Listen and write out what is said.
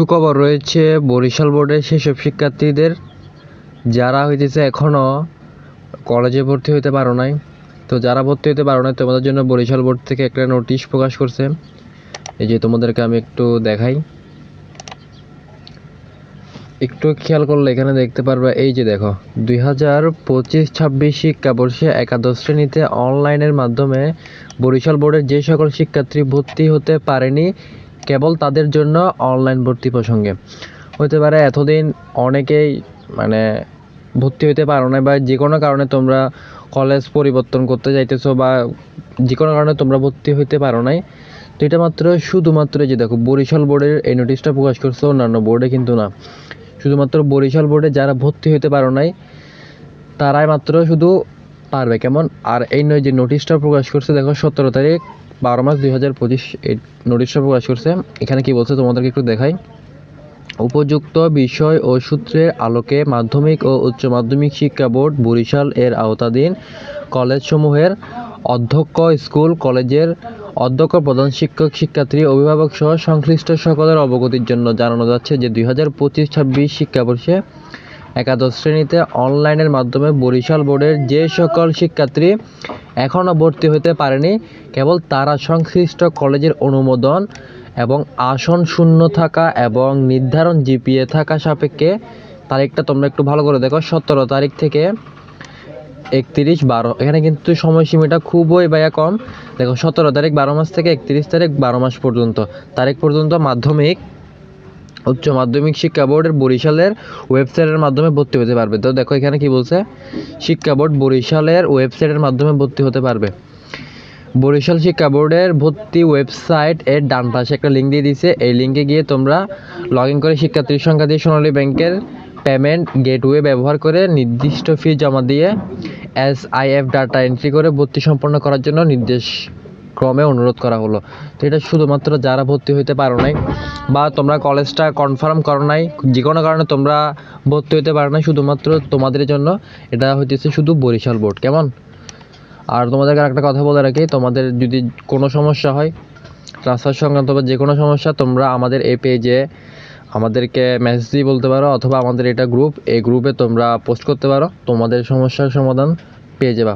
সুখবর রয়েছে, বরিশাল বোর্ডের সেসব শিক্ষার্থীদের, যারা হইতেছে এখনও কলেজে ভর্তি হইতে পারো নাই। তো যারা ভর্তি হইতে পারো নাই, তোমাদের জন্য বরিশাল বোর্ড থেকে একটা নোটিশ প্রকাশ করছে। এই যে তোমাদেরকে আমি একটু দেখাই। একটু খেয়াল করলে এখানে দেখতে পারবে, এই যে দেখো, দুই হাজার পঁচিশ ছাব্বিশ শিক্ষাবর্ষে একাদশ শ্রেণীতে অনলাইনের মাধ্যমে বরিশাল বোর্ডের যে সকল শিক্ষার্থী ভর্তি হতে পারেনি কেবল তাদের জন্য অনলাইন ভর্তি প্রসঙ্গে। হতে পারে এতদিন অনেকেই মানে ভর্তি হতে পারো না বা যে কোনো কারণে তোমরা কলেজ পরিবর্তন করতে যাইতেছো বা যে কোনো কারণে তোমরা ভর্তি হইতে পারো নাই। তো এটা মাত্র শুধুমাত্র যে দেখো, বরিশাল বোর্ডের এই নোটিশটা প্রকাশ করছে, অন্যান্য বোর্ডে কিন্তু না। শুধুমাত্র বরিশাল বোর্ডে যারা ভর্তি হতে পারো নাই, তারাই মাত্র শুধু পারবে কেমন? আর এই নয় যে নোটিশটা প্রকাশ করছে, দেখো সতেরো তারিখ, বারো মাস দুই হাজার পঁচিশ, এই নোটিশটা প্রকাশ করছে। এখানে কি বলছে তোমাদেরকে একটু দেখাই। উপযুক্ত বিষয় ও সূত্রের আলোকে মাধ্যমিক ও উচ্চ মাধ্যমিক শিক্ষা বোর্ড বরিশাল এর আওতাধীন কলেজসমূহের অধ্যক্ষ স্কুল, কলেজের অধ্যক্ষ, প্রধান শিক্ষক, শিক্ষার্থী, অভিভাবক সহ সংশ্লিষ্ট সকলের অবগতির জন্য জানানো যাচ্ছে যে দুই হাজার পঁচিশ ছাব্বিশ শিক্ষাবর্ষে একাদশ শ্রেণীতে অনলাইনের মাধ্যমে বরিশাল বোর্ডের যে সকল শিক্ষার্থী এখনও ভর্তি হতে পারেনি, কেবল তারা সংশ্লিষ্ট কলেজের অনুমোদন এবং আসন শূন্য থাকা এবং নির্ধারণ জিপিএ থাকা সাপেক্ষে। তারিখটা তোমরা একটু ভালো করে দেখো, সতেরো তারিখ থেকে একত্রিশ বারো। এখানে কিন্তু সময়সীমাটা খুবই ভাইয়া কম। দেখো, সতেরো তারিখ বারো মাস থেকে একত্রিশ তারিখ বারো মাস পর্যন্ত। তারিখ পর্যন্ত মাধ্যমিক। উচ্চ মাধ্যমিক শিক্ষা বোর্ডের বরিশালের ওয়েবসাইটের মাধ্যমে ভর্তি হতে পারবে। তো দেখো এখানে কি বলছে? শিক্ষা বোর্ড বরিশালের ওয়েবসাইটের মাধ্যমে ভর্তি হতে পারবে। বরিশাল শিক্ষা বোর্ডের ভর্তি ওয়েবসাইট এর ডান পাশে একটা লিঙ্ক দিয়ে দিয়েছে। এই লিঙ্কে গিয়ে তোমরা লগ ইন করে শিক্ষার্থীর সংখ্যা দিয়ে সোনালী ব্যাংকের পেমেন্ট গেটওয়ে ব্যবহার করে নির্দিষ্ট ফি জমা দিয়ে S I F data entry করে ভর্তি সম্পন্ন করার জন্য নির্দেশ ক্রমে অনুরোধ করা হলো। তো এটা শুধুমাত্র যারা ভর্তি হইতে পারো নাই বা তোমরা কলেজটা কনফার্ম করো নাই, যে কোনো কারণে তোমরা ভর্তি হইতে পারো নাই, শুধুমাত্র তোমাদের জন্য এটা হইতেছে শুধু বরিশাল বোর্ড। কেমন? আর তোমাদেরকে একটা কথা বলে রাখি, তোমাদের যদি কোনো সমস্যা হয় ট্রান্সফার সংক্রান্ত বা যে কোনো সমস্যা, তোমরা আমাদের এই পেজে আমাদেরকে মেসেজ দিয়ে বলতে পারো, অথবা আমাদের এটা গ্রুপ এই গ্রুপে তোমরা পোস্ট করতে পারো। তোমাদের সমস্যার সমাধান পেয়ে যাবা।